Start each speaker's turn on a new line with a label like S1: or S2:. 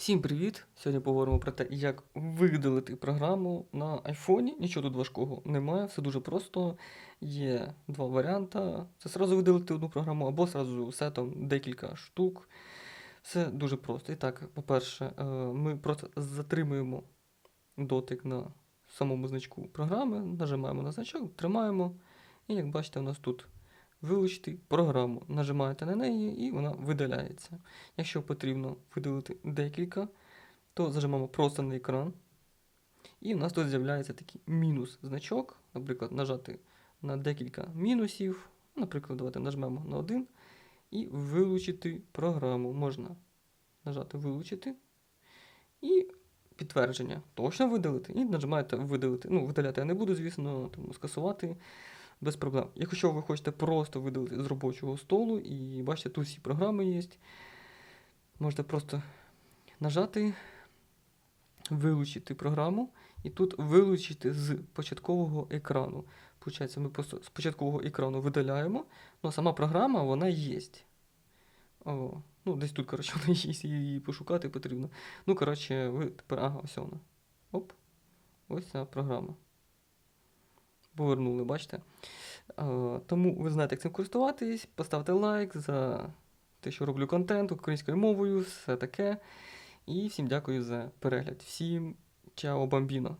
S1: Всім привіт! Сьогодні поговоримо про те, як видалити програму на айфоні. Нічого тут важкого немає, все дуже просто. Є два варіанти. Це зразу видалити одну програму або зразу сетом декілька штук. Все дуже просто. І так, по-перше, е, ми просто затримуємо дотик на самому значку програми, нажимаємо на значок, тримаємо. І як бачите, у нас тут вилучити програму. Нажимаєте на неї і вона видаляється. Якщо потрібно видалити декілька, то зажимаємо просто на екран. І в нас тут з'являється такий мінус-значок. Наприклад, нажати на декілька мінусів. Наприклад, давайте нажмемо на один і вилучити програму. Можна нажати вилучити. І підтвердження. Точно видалити. І нажимаєте видалити. Ну, видаляти я не буду, звісно, тому скасувати без проблем. Якщо ви хочете просто видалити з робочого столу, і бачите, тут всі програми є, можете просто нажати, вилучити програму, і тут вилучити з початкового екрану. Получається, ми просто з початкового екрану видаляємо, але сама програма вона є. О, ну, десь тут, коротше, вона є, її пошукати потрібно. Ну, коротше, ви тепер, ага, ось вона. Оп. Ось ця програма. Повернули, бачите? Тому ви знаєте, як цим користуватись. Поставте лайк за те, що роблю контент українською мовою, все таке. І всім дякую за перегляд. Всім чао, бамбіно!